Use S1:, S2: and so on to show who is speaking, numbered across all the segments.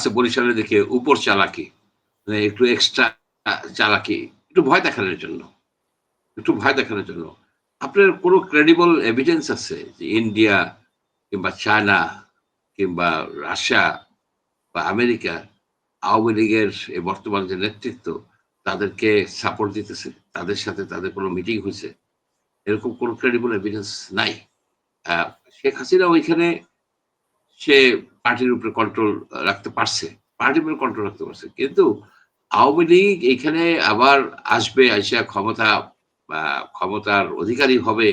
S1: আছে বরিশালে দেখে উপর চালাকি মানে একটু এক্সট্রা চালাকি, একটু ভয় দেখানোর জন্য, একটু ভয় দেখানোর জন্য। আপনার কোনো ক্রেডিবল এভিডেন্স আছে যে ইন্ডিয়া কিংবা চায়না কিংবা রাশিয়া বা আমেরিকা আওয়ামী লীগের এই বর্তমান যে নেতৃত্ব, তাদেরকে সাপোর্ট দিতেছে, তাদের সাথে তাদের কোনো মিটিং হয়েছে? এরকম কোনো ক্রেডিবল এভিডেন্স নাই। শেখ হাসিনা ওইখানে সে পার্টির উপরে কন্ট্রোল রাখতে পারছে, পার্টির উপরে কন্ট্রোল রাখতে পারছে। কিন্তু আওয়ামী লীগ এখানে আবার আসবে আসিয়া ক্ষমতা ক্ষমতার অধিকারী হবে,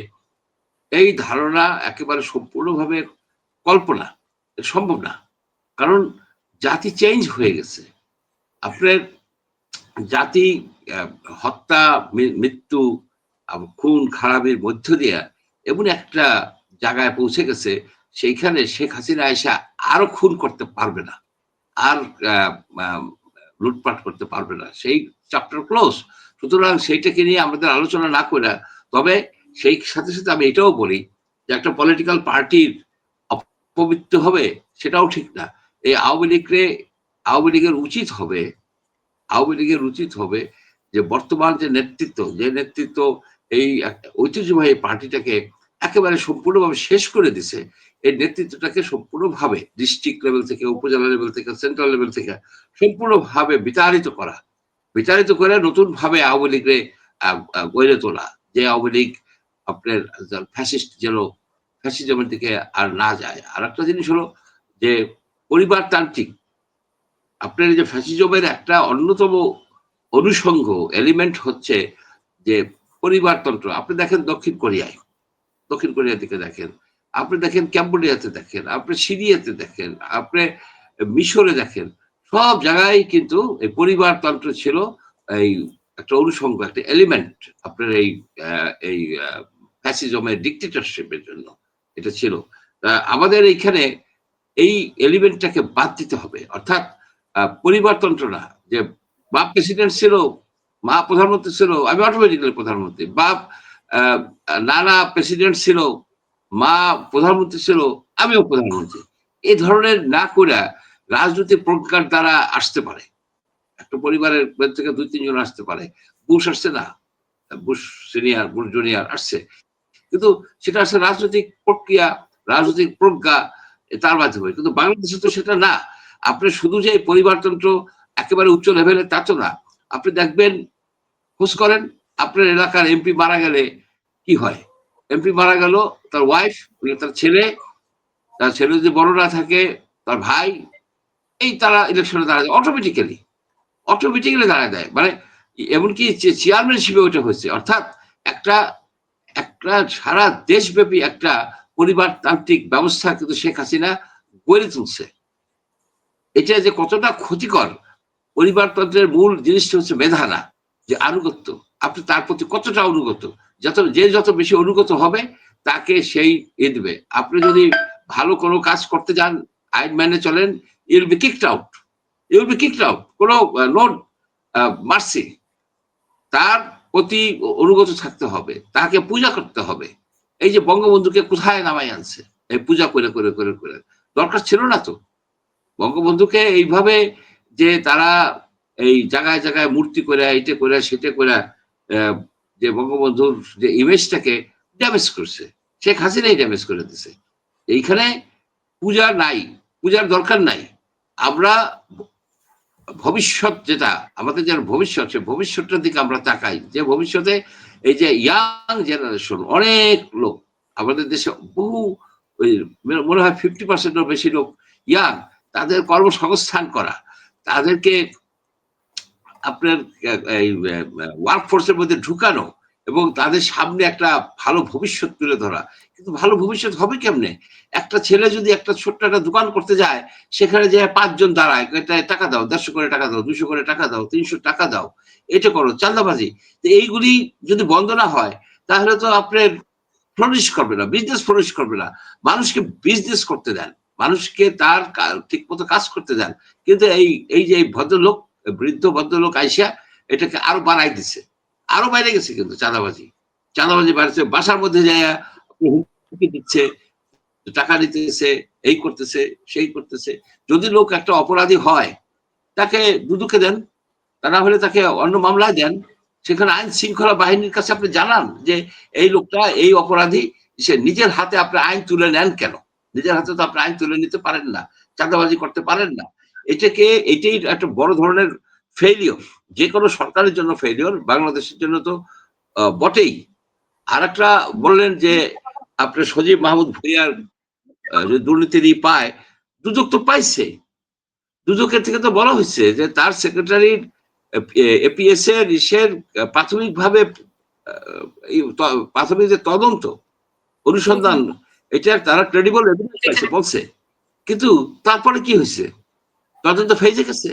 S1: এই ধারণা একেবারে সম্পূর্ণভাবে কল্পনা, সম্ভব না। কারণ জাতি চেঞ্জ হয়ে গেছে। আপনার জাতি হত্যা মৃত্যু খুন, খারাপের মধ্য দিয়া এমন একটা জায়গায় পৌঁছে গেছে সেইখানে শেখ হাসিনা এসে আরও খুন করতে পারবে না। আর লুটপাট করতে পারবে না। সেই চ্যাপ্টার ক্লোজ সুতরাং সেইটাকে নিয়ে আমাদের আলোচনা না করে, তবে সেই সাথে সাথে আমি এটাও বলি যে একটা পলিটিক্যাল পার্টির অপবিত্র হবে সেটাও ঠিক না। এই আওয়ামী লীগরে আওয়ামী লীগের উচিত হবে, আওয়ামী লীগের উচিত হবে যে বর্তমান যে নেতৃত্ব যে নেতৃত্ব এই ঐতিহ্যবাহী পার্টিটাকে একেবারে সম্পূর্ণভাবে শেষ করে দিছে এই নেতৃত্বটাকে সম্পূর্ণভাবে ডিস্ট্রিক্ট লেভেল থেকে, উপজেলা লেভেল থেকে সেন্ট্রাল লেভেল থেকে সম্পূর্ণভাবে বিতাড়িত করা। বিতাড়িত করে নতুন ভাবে আওয়ামী লীগরে গড়ে তোলা। যে আওয়ামী লীগ আপনার ফ্যাসিস্ট যেন ফ্যাসিজমের দিকে আর না যায়। আর একটা জিনিস হলো যে পরিবারতান্ত্রিক আপনার যে ফ্যাসিজমের একটা অন্যতম অনুষঙ্গ এলিমেন্ট হচ্ছে যে পরিবারতন্ত্র। আপনি দেখেন দক্ষিণ কোরিয়ায়, দক্ষিণ কোরিয়ার দিকে দেখেন। আপনি দেখেন ক্যাম্বোডিয়াতে দেখেন, আপনি সিরিয়াতে দেখেন, আপনি মিশরে দেখেন, সব জায়গায় কিন্তু এই পরিবারতন্ত্র ছিল, এই একটা অনুষঙ্গ একটা এলিমেন্ট আপনার এই এই ফ্যাসিজমের ডিকটেটরশিপের জন্য এটা ছিল। আমাদের এইখানে এই এলিমেন্টটাকে বাদ দিতে হবে। অর্থাৎ পরিবারতন্ত্র না, যে বাপ প্রেসিডেন্ট ছিল, মা প্রধানমন্ত্রী ছিল, আমি অটোমেটিক্যালি প্রধানমন্ত্রী, বাপ নানা প্রেসিডেন্ট ছিল মা প্রধানমন্ত্রী ছিল, আমিও প্রধানমন্ত্রী। এই ধরনের না করে রাজনৈতিক প্রজ্ঞার দ্বারা আসতে পারে। একটা পরিবারের থেকে দুই, তিনজন আসতে পারে। বুশ আসছে না। বুশ সিনিয়র, বুশ জুনিয়র আসছে। কিন্তু সেটা আসলে রাজনৈতিক প্রক্রিয়া, রাজনৈতিক প্রজ্ঞা তার মাধ্যমে। কিন্তু বাংলাদেশে তো সেটা না। আপনি শুধু যে পরিবারতন্ত্র একেবারে উচ্চ লেভেলে তা তো না। আপনি দেখবেন, খোঁজ করেন, আপনার এলাকার এমপি মারা গেলে কি হয়? এমপি মারা গেল, তার ওয়াইফ তার ছেলে তার ছেলে যদি বড় না থাকে, তার ভাই, এই তারা ইলেকশনে দাঁড়ায় অটোমেটিক্যালি অটোমেটিক্যালি দাঁড়ায় দেয় মানে এমনকি চেয়ারম্যানশিপে ওইটা হয়েছে। অর্থাৎ একটা একটা সারা দেশব্যাপী একটা পরিবারতান্ত্রিক ব্যবস্থা কিন্তু শেখ হাসিনা গড়ে তুলছে। এটা যে কতটা ক্ষতিকর, পরিবারতন্ত্রের মূল জিনিসটা হচ্ছে মেধানা, যে আনুগত্য। আপনি তার প্রতি কতটা অনুগত? যত, যে যত বেশি অনুগত হবে, তাকে সেই এ দেবে। আপনি যদি ভালো কোনো কাজ করতে যান, আইন মেনে চলেন you'll be kicked out you'll be kicked out কোনো নোট মার্সি তার প্রতি অনুগত থাকতে হবে। তাকে পূজা করতে হবে। এই যে বঙ্গবন্ধুকে কোথায় নামাই আনছে? এই পূজা করে করে করে করে। দরকার ছিল না তো। বঙ্গবন্ধুকে এইভাবে যে তারা এই জায়গায় জায়গায় মূর্তি করে, এইটা করে, সেটা করে যে বঙ্গবন্ধুর যে ইমেজটাকে ড্যামেজ করছে, শেখ হাসিনাই ড্যামেজ করে দিছে। এইখানে পূজা নাই, পূজার দরকার নাই। আমরা ভবিষ্যৎ যেটা, আমাদের যার ভবিষ্যৎ, সে ভবিষ্যৎটার দিকে আমরা তাকাই। যে ভবিষ্যতে এই যে ইয়াং জেনারেশন অনেক লোক, আমাদের দেশে বহু মনে হয় ফিফটি পার্সেন্টের বেশি লোক ইয়াং তাদের কর্মসংস্থান করা, তাদেরকে আপনার এই ওয়ার্ক ফোর্সের মধ্যে ঢুকানো এবং তাদের সামনে একটা ভালো ভবিষ্যৎ তুলে ধরা। কিন্তু ভালো ভবিষ্যৎ হবে কেমনে? একটা ছেলে যদি একটা ছোট্ট একটা দোকান করতে যায়, সেখানে যে পাঁচজন দাঁড়ায় টাকা দাও, দেড়শো করে টাকা দাও, দুশো করে টাকা দাও, তিনশো টাকা দাও, এটা করো চান্দাবাজি তো এইগুলি যদি বন্ধ না হয়, তাহলে তো আপনার ফ্লোরিশ করবে না বিজনেস ফ্লোরিশ করবে না। মানুষকে বিজনেস করতে দেন, মানুষকে তার ঠিক মতো কাজ করতে দেন। কিন্তু এই এই যে ভদ্রলোক বৃদ্ধ ভদ্রলোক আইসা এটাকে আরও বাড়াই দিছে। আরও বাইরে গেছে কিন্তু চাঁদাবাজি। চাঁদাবাজি বাড়ছে, বাসার মধ্যে হুমকি দিচ্ছে, টাকা নিতেছে, এই করতেছে, সেই করতেছে। যদি লোক একটা অপরাধী হয়, তাকে দুদুকে দেন, তা না হলে তাকে অন্য মামলায় দেন। সেখানে আইন শৃঙ্খলা বাহিনীর কাছে আপনি জানান যে এই লোকটা, এই অপরাধী, সে নিজের হাতে আপনি আইন তুলে নেন কেন? নিজের হাতে তো আপনি আইন তুলে নিতে পারেন না, চাঁদাবাজি করতে পারেন না। এটাকে, এটাই একটা বড় ধরনের ফেলিওর যে কোনো সরকারের জন্য ফেলিওর বাংলাদেশের জন্য তো বটেই। আর একটা বললেন যে আপনি সজীব মাহমুদ ভুইয়ার যে দুর্নীতির ই পায়, দুদক তো পাইছে। দুদকের থেকে তো বলা হয়েছে যে, তার সেক্রেটারি এপিএস এর ইসের প্রাথমিকভাবে প্রাথমিক যে তদন্ত, অনুসন্ধান, এটা তারা ক্রেডিবল এভিডেন্স বলছে। কিন্তু তারপরে কি হয়েছে? তদন্ত ফেজে গেছে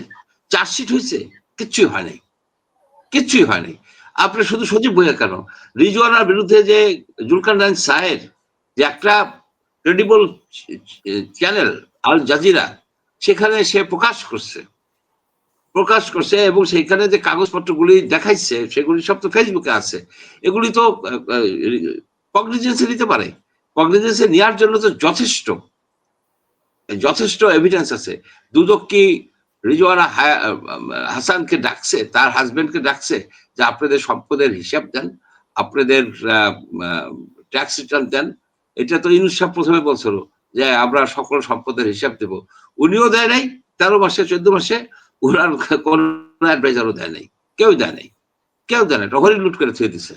S1: চার্জশিট হয়েছে, কিচ্ছুই হয় নাই, কিচ্ছুই হয় নাই। আপনি শুধু সজীব বইয়া কেন? রিজওয়ানার বিরুদ্ধে যে জুলকান নাইন সাহের, যে একটা ক্রেডিবল চ্যানেল আল জাজিরা, সেখানে সে প্রকাশ করছে প্রকাশ করছে এবং সেইখানে যে কাগজপত্রগুলি দেখাইছে, সেগুলি সব তো ফেসবুকে আছে। এগুলি তো কগনিজেন্সে নিতে পারে। কগনিজেন্সে নেওয়ার জন্য তো যথেষ্ট। যথেষ্ট এভিডেন্স আছে। দুদক কি রিজওয়ানা হাসানকে ডাকছে, তার হাজবেন্ডকে ডাকছে যে আপনাদের সম্পদের হিসাব দেন, আপনাদের ট্যাক্স রিটার্ন দেন। এটা তো ইনুস সাহেব প্রথমে বলছিল যে আমরা সকল সম্পদের হিসাব দেব। উনিও দেয় নাই, তেরো মাসে, চোদ্দ মাসে ওনার কোন অ্যাডভাইজারও দেয় নাই। কেউ দেয় নাই। কেউ দেয় নাই। টহরি লুট করে থুয়ে দিছে।